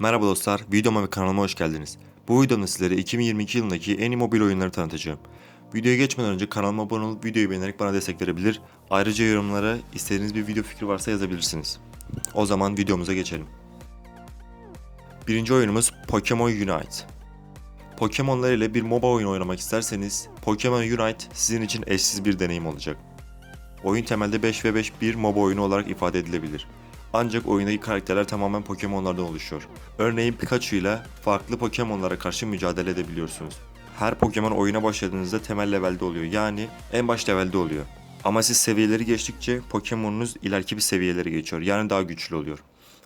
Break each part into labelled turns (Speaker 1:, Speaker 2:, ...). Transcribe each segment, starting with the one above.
Speaker 1: Merhaba dostlar, videoma ve kanalıma hoş geldiniz. Bu videomda sizlere 2022 yılındaki en iyi mobil oyunları tanıtacağım. Videoya geçmeden önce kanalıma abone olup videoyu beğenerek bana destek verebilir. Ayrıca yorumlara istediğiniz bir video fikri varsa yazabilirsiniz. O zaman videomuza geçelim. Birinci oyunumuz Pokemon Unite. Pokemonlar ile bir MOBA oyunu oynamak isterseniz Pokemon Unite sizin için eşsiz bir deneyim olacak. Oyun temelde 5 ve 5 bir MOBA oyunu olarak ifade edilebilir. Ancak oyundaki karakterler tamamen Pokemon'lardan oluşuyor. Örneğin Pikachu ile farklı Pokemon'lara karşı mücadele edebiliyorsunuz. Her Pokemon oyuna başladığınızda temel levelde oluyor. Yani en baş levelde oluyor. Ama siz seviyeleri geçtikçe Pokemon'unuz ileriki bir seviyelere geçiyor. Yani daha güçlü oluyor.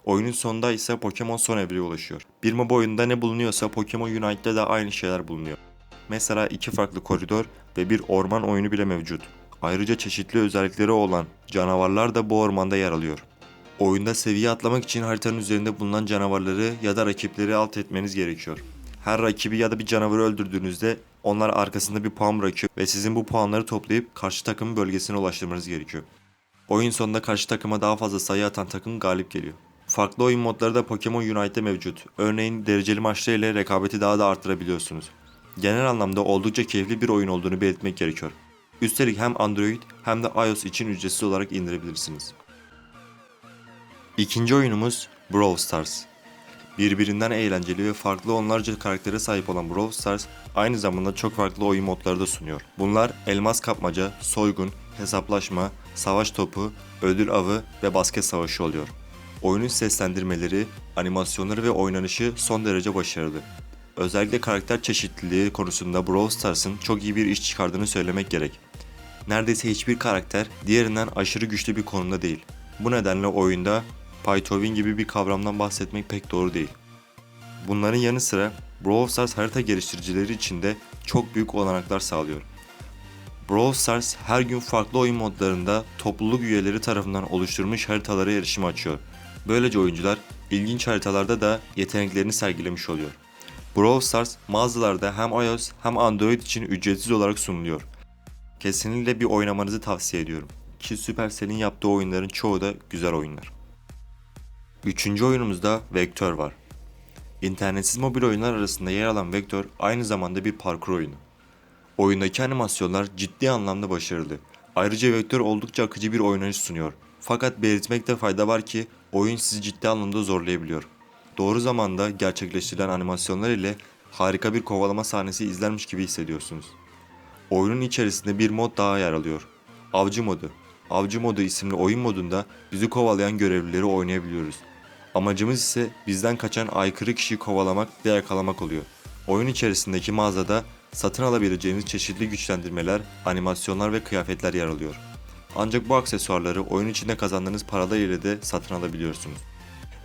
Speaker 1: Oyunun sonunda ise Pokemon son evreye ulaşıyor. Bir MOBA oyununda ne bulunuyorsa Pokemon Unite'da da aynı şeyler bulunuyor. Mesela iki farklı koridor ve bir orman oyunu bile mevcut. Ayrıca çeşitli özellikleri olan canavarlar da bu ormanda yer alıyor. Oyunda seviye atlamak için haritanın üzerinde bulunan canavarları ya da rakipleri alt etmeniz gerekiyor. Her rakibi ya da bir canavarı öldürdüğünüzde onlar arkasında bir puan bırakıyor ve sizin bu puanları toplayıp karşı takımın bölgesine ulaştırmanız gerekiyor. Oyun sonunda karşı takıma daha fazla sayı atan takım galip geliyor. Farklı oyun modları da Pokemon Unite'de mevcut. Örneğin dereceli maçlar ile rekabeti daha da arttırabiliyorsunuz. Genel anlamda oldukça keyifli bir oyun olduğunu belirtmek gerekiyor. Üstelik hem Android hem de iOS için ücretsiz olarak indirebilirsiniz. İkinci oyunumuz Brawl Stars. Birbirinden eğlenceli ve farklı onlarca karaktere sahip olan Brawl Stars aynı zamanda çok farklı oyun modları da sunuyor. Bunlar elmas kapmaca, soygun, hesaplaşma, savaş topu, ödül avı ve basket savaşı oluyor. Oyunun seslendirmeleri, animasyonları ve oynanışı son derece başarılı. Özellikle karakter çeşitliliği konusunda Brawl Stars'ın çok iyi bir iş çıkardığını söylemek gerek. Neredeyse hiçbir karakter diğerinden aşırı güçlü bir konumda değil. Bu nedenle oyunda Paytovin gibi bir kavramdan bahsetmek pek doğru değil. Bunların yanı sıra Brawl Stars harita geliştiricileri için de çok büyük olanaklar sağlıyor. Brawl Stars her gün farklı oyun modlarında topluluk üyeleri tarafından oluşturulmuş haritalara erişim açıyor. Böylece oyuncular ilginç haritalarda da yeteneklerini sergilemiş oluyor. Brawl Stars mağazalarda hem iOS hem Android için ücretsiz olarak sunuluyor. Kesinlikle bir oynamanızı tavsiye ediyorum. Ki Supercell'in yaptığı oyunların çoğu da güzel oyunlar. Üçüncü oyunumuzda Vector var. İnternetsiz mobil oyunlar arasında yer alan Vector aynı zamanda bir parkur oyunu. Oyundaki animasyonlar ciddi anlamda başarılı. Ayrıca Vector oldukça akıcı bir oynanış sunuyor. Fakat belirtmekte fayda var ki oyun sizi ciddi anlamda zorlayabiliyor. Doğru zamanda gerçekleştirilen animasyonlar ile harika bir kovalama sahnesi izlermiş gibi hissediyorsunuz. Oyunun içerisinde bir mod daha yer alıyor. Avcı modu. Avcı modu isimli oyun modunda bizi kovalayan görevlileri oynayabiliyoruz. Amacımız ise bizden kaçan aykırı kişiyi kovalamak ve yakalamak oluyor. Oyun içerisindeki mağazada satın alabileceğiniz çeşitli güçlendirmeler, animasyonlar ve kıyafetler yer alıyor. Ancak bu aksesuarları oyun içinde kazandığınız paralar ile de satın alabiliyorsunuz.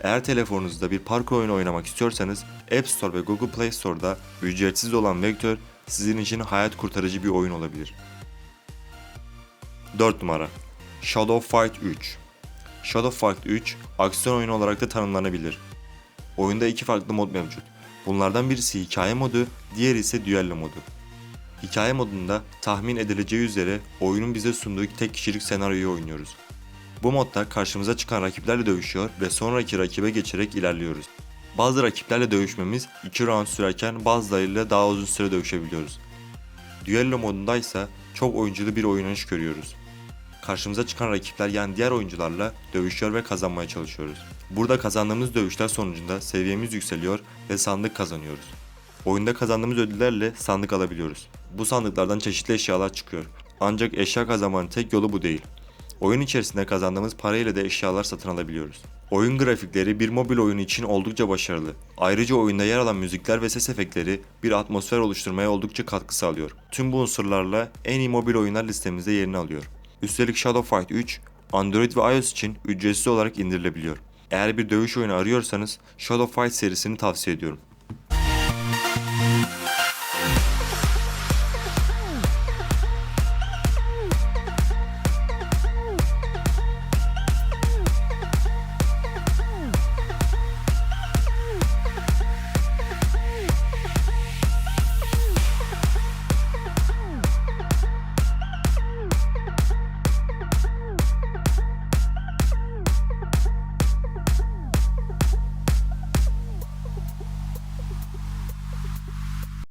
Speaker 1: Eğer telefonunuzda bir parkur oyunu oynamak istiyorsanız App Store ve Google Play Store'da ücretsiz olan Vector sizin için hayat kurtarıcı bir oyun olabilir. 4 numara Shadow Fight 3 Shadow Fight 3 aksiyon oyunu olarak da tanımlanabilir. Oyunda iki farklı mod mevcut. Bunlardan birisi hikaye modu, diğeri ise düello modu. Hikaye modunda tahmin edileceği üzere oyunun bize sunduğu tek kişilik senaryoyu oynuyoruz. Bu modda karşımıza çıkan rakiplerle dövüşüyor ve sonraki rakibe geçerek ilerliyoruz. Bazı rakiplerle dövüşmemiz 2 round sürerken bazılarıyla daha uzun süre dövüşebiliyoruz. Düello modunda ise çok oyunculu bir oynanış görüyoruz. Karşımıza çıkan rakipler yani diğer oyuncularla dövüşüyor ve kazanmaya çalışıyoruz. Burada kazandığımız dövüşler sonucunda seviyemiz yükseliyor ve sandık kazanıyoruz. Oyunda kazandığımız ödüllerle sandık alabiliyoruz. Bu sandıklardan çeşitli eşyalar çıkıyor. Ancak eşya kazanmanın tek yolu bu değil. Oyun içerisinde kazandığımız parayla da eşyalar satın alabiliyoruz. Oyun grafikleri bir mobil oyun için oldukça başarılı. Ayrıca oyunda yer alan müzikler ve ses efektleri bir atmosfer oluşturmaya oldukça katkı sağlıyor. Tüm bu unsurlarla en iyi mobil oyunlar listemizde yerini alıyor. Üstelik Shadow Fight 3 Android ve iOS için ücretsiz olarak indirilebiliyor. Eğer bir dövüş oyunu arıyorsanız Shadow Fight serisini tavsiye ediyorum.